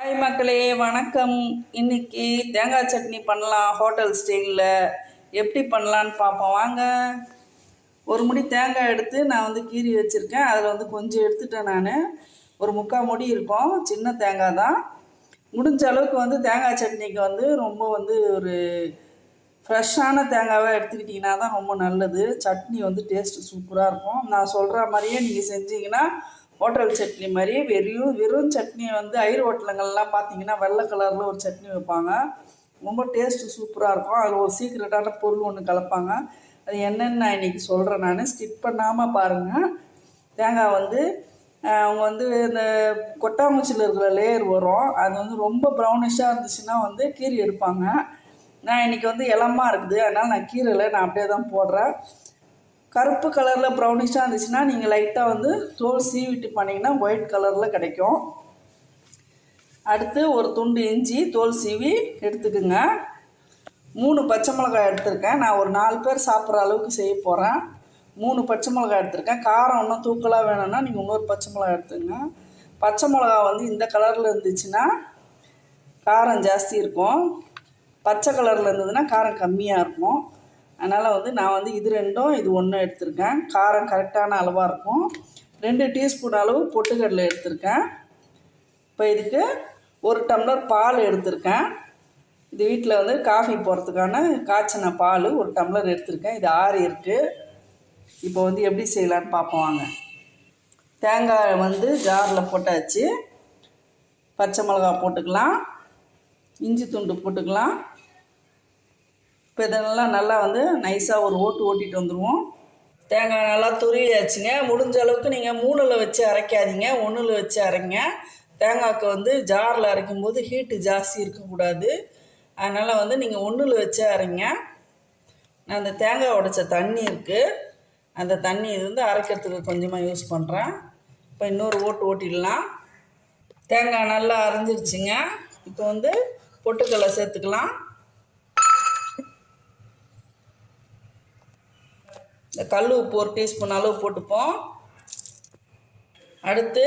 Hi மக்களே வணக்கம். இன்னைக்கு தேங்காய் சட்னி பண்ணலாம் ஹோட்டல் ஸ்டைலில் எப்படி பண்ணலான்னு பார்ப்போம். வாங்க. ஒரு முடி தேங்காய் எடுத்து நான் வந்து கீறி வச்சுருக்கேன். அதில் வந்து கொஞ்சம் எடுத்துட்டேன் நான். ஒரு முக்கால் முடி இருக்கும். சின்ன தேங்காய் தான். முடிஞ்ச அளவுக்கு வந்து தேங்காய் சட்னிக்கு வந்து ரொம்ப வந்து ஒரு ஃப்ரெஷ்ஷான தேங்காவை எடுத்துக்கிட்டிங்கன்னா தான் ரொம்ப நல்லது. சட்னி வந்து டேஸ்ட்டு சூப்பராக இருக்கும். நான் சொல்கிற மாதிரியே நீங்கள் செஞ்சீங்கன்னா ஹோட்டல் சட்னி மாதிரி வெறும் வெறும் சட்னியை வந்து ஐர் ஹோட்டலுங்கள்லாம் பார்த்தீங்கன்னா வெள்ளை கலரில் ஒரு சட்னி வைப்பாங்க. ரொம்ப டேஸ்ட்டு சூப்பராக இருக்கும். அதில் ஒரு சீக்ரெட்டான பொருள் ஒன்று கலப்பாங்க. அது என்னென்னு நான் இன்றைக்கி சொல்கிறேன் நான். ஸ்கிப் பண்ணாமல் பாருங்கள் தேங்காய் வந்து அவங்க வந்து இந்த கொட்டாங்குச்சியில் இருக்கிற லேயர் வரும். அது வந்து ரொம்ப ப்ரௌனிஷாக இருந்துச்சுன்னா வந்து கீரி எடுப்பாங்க. நான் இன்றைக்கி வந்து இளமாக இருக்குது. அதனால் நான் கீரையில் நான் அப்படியே தான் போடுறேன். கருப்பு கலரில் ப்ரௌனிஷாக இருந்துச்சுன்னா நீங்கள் லைட்டாக வந்து தோல் சீவிட்டு பண்ணிங்கன்னா ஒயிட் கலரில் கிடைக்கும். அடுத்து ஒரு துண்டு இஞ்சி தோல் சீவி எடுத்துக்குங்க. மூணு பச்சை மிளகாய் எடுத்திருக்கேன். நான் ஒரு நாலு பேர் சாப்பிட்ற அளவுக்கு செய்ய போகிறேன் மூணு பச்சை மிளகாய் எடுத்திருக்கேன். காரம் இன்னும் தூக்கலாக வேணும்னா நீங்கள் இன்னொரு பச்சை மிளகாய் எடுத்துங்க. பச்சை மிளகா வந்து இந்த கலரில் இருந்துச்சுன்னா காரம் ஜாஸ்தி இருக்கும். பச்சை கலரில் இருந்ததுன்னா காரம் கம்மியாக இருக்கும். அதனால் வந்து நான் வந்து இது ரெண்டும் இது ஒன்றும் எடுத்திருக்கேன். காரம் கரெக்டான அளவாக இருக்கும். ரெண்டு டீஸ்பூன் அளவு பொட்டுக்கடலை எடுத்திருக்கேன். இப்போ இதுக்கு ஒரு டம்ளர் பால் எடுத்திருக்கேன். இது வீட்டில் வந்து காஃபி போடுறதுக்கான காய்ச்சின பால் ஒரு டம்ளர் எடுத்திருக்கேன். இது ஆறு இருக்குது இப்போ வந்து எப்படி செய்யலான்னு பார்ப்போம் வாங்க. தேங்காய் வந்து ஜாரில் போட்டாச்சு. பச்சை மிளகா போட்டுக்கலாம். இஞ்சி துண்டு போட்டுக்கலாம். இப்போ இதெல்லாம் நல்லா வந்து நைஸாக ஒரு ஓட்டு ஓட்டிட்டு வந்துடுவோம் தேங்காய் நல்லா துருவியாச்சுங்க. முடிஞ்ச அளவுக்கு நீங்கள் மூணில் வச்சு அரைக்காதீங்க. ஒன்றில் வச்சு அரைங்க. தேங்காய்க்கு வந்து ஜாரில் அரைக்கும் போது ஹீட்டு ஜாஸ்தி இருக்கக்கூடாது. அதனால் வந்து நீங்கள் ஒன்றில் வச்சு அரைங்க. நான் அந்த தேங்காய் உடைச்ச தண்ணி இருக்குது அந்த தண்ணி இது வந்து அரைக்கிறதுக்கு கொஞ்சமாக யூஸ் பண்ணுறேன் இப்போ இன்னொரு ஓட்டு ஓட்டிடலாம். தேங்காய் நல்லா அரைஞ்சிருச்சுங்க. இப்போ வந்து பொட்டுக்கடலை சேர்த்துக்கலாம். இந்த கல் உப்பு ஒரு டீஸ்பூன் அளவு போட்டுப்போம். அடுத்து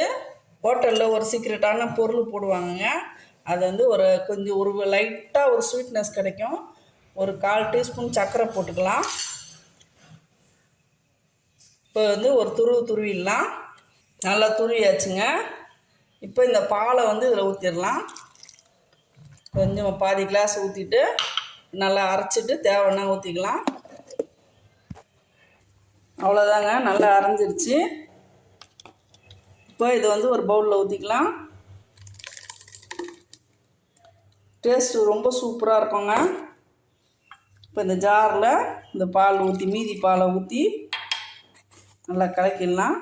ஹோட்டலில் ஒரு சீக்ரெட்டான பொருள் போடுவாங்கங்க. அது வந்து ஒரு கொஞ்சம் ஒரு லைட்டாக ஒரு ஸ்வீட்னஸ் கிடைக்கும். ஒரு கால் டீஸ்பூன் சர்க்கரை போட்டுக்கலாம். இப்போ வந்து ஒரு துருவு துருவிடலாம். நல்லா துருவியாச்சுங்க. இப்போ இந்த பாலை வந்து இதில் ஊற்றிடலாம் கொஞ்சம் பாதி கிளாஸ் ஊற்றிட்டு நல்லா அரைச்சிட்டு தேவைன்னா ஊற்றிக்கலாம் அவ்வளோதாங்க நல்லா அரைஞ்சிருச்சு. இப்போ இதை வந்து ஒரு பவுலில் ஊற்றிக்கலாம் டேஸ்ட்டு ரொம்ப சூப்பராக இருக்குங்க. இப்போ இந்த ஜாரில் இந்த பால் ஊற்றி மீதி பாலை ஊற்றி நல்லா கலக்கிடலாம்.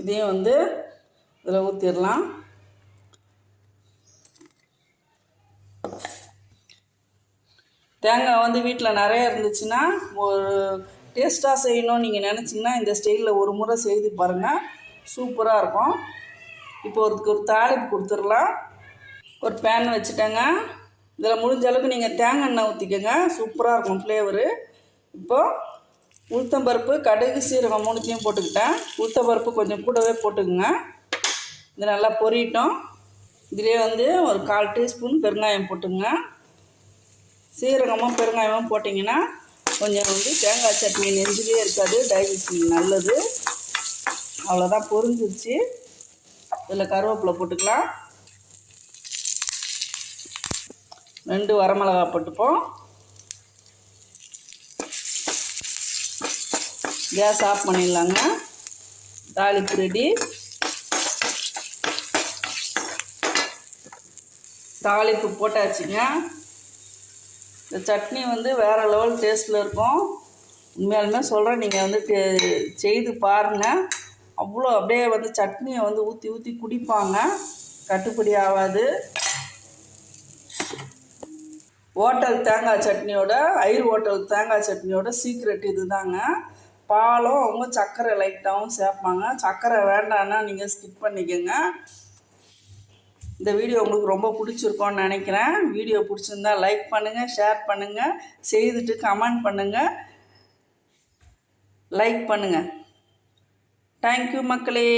இதையும் வந்து இதில் ஊற்றிடலாம் தேங்காய் வந்து வீட்டில் நிறைய இருந்துச்சுன்னா ஒரு டேஸ்ட்டாக செய்யணும்னு நீங்கள் நினச்சிங்கன்னா இந்த ஸ்டைலில் ஒரு முறை செய்து பாருங்கள் சூப்பராக இருக்கும். இப்போ ஒருத்துக்கு ஒரு தாளிப்பு கொடுத்துடலாம். ஒரு பேன் வச்சுட்டேங்க. இதில் முடிஞ்ச அளவுக்கு நீங்கள் தேங்காய் எண்ணெய் ஊற்றிக்கோங்க சூப்பராக இருக்கும் ஃப்ளேவரு இப்போது உளுத்தம்பருப்பு கடுகு சீரகம் மூணுத்தையும் போட்டுக்கிட்டேன். உளுத்தம்பருப்பு கொஞ்சம் கூடவே போட்டுக்குங்க. இது நல்லா பொரியட்டும் இதிலே வந்து ஒரு கால் டீஸ்பூன் பெருங்காயம் போட்டுங்க சீரகமும் பெருங்காயமும் போட்டிங்கன்னா கொஞ்சம் வந்து தேங்காய் சட்னி நெஞ்சிலே இருக்காது டைஜஷன் நல்லது. அவ்வளோதான் பொரிஞ்சிருச்சு இதில் கருவேப்பிலை போட்டுக்கலாம். ரெண்டு வரமிளகா போட்டுப்போம். கேஸ் ஆஃப் பண்ணிடலாங்க. தாளிப்பு ரெடி. தாளிப்பு போட்டாச்சுங்க. இந்த சட்னி வந்து வேறு லெவல் டேஸ்ட்டில் இருக்கும். உண்மையாலுமே சொல்கிறேன் நீங்கள் வந்து செய்து பாருங்கள் அவ்வளோ அப்படியே வந்து சட்னியை வந்து ஊற்றி ஊற்றி குடிப்பாங்க. கட்டுப்படி ஆகாது. ஹோட்டல் தேங்காய் சட்னியோட ஐர் ஹோட்டல் தேங்காய் சட்னியோட சீக்ரெட் இதுதாங்க. பாலும் அவங்க சர்க்கரை லைட்டாகவும் சேர்ப்பாங்க. சர்க்கரை வேண்டான்னா நீங்கள் ஸ்கிப் பண்ணிக்கோங்க. இந்த வீடியோ உங்களுக்கு ரொம்ப பிடிச்சிருக்கோன்னு நினைக்கிறேன். வீடியோ பிடிச்சிருந்தா லைக் பண்ணுங்கள் ஷேர் பண்ணுங்கள் செய்துட்டு கமெண்ட் பண்ணுங்கள் லைக் பண்ணுங்கள் தேங்க்யூ மக்களே.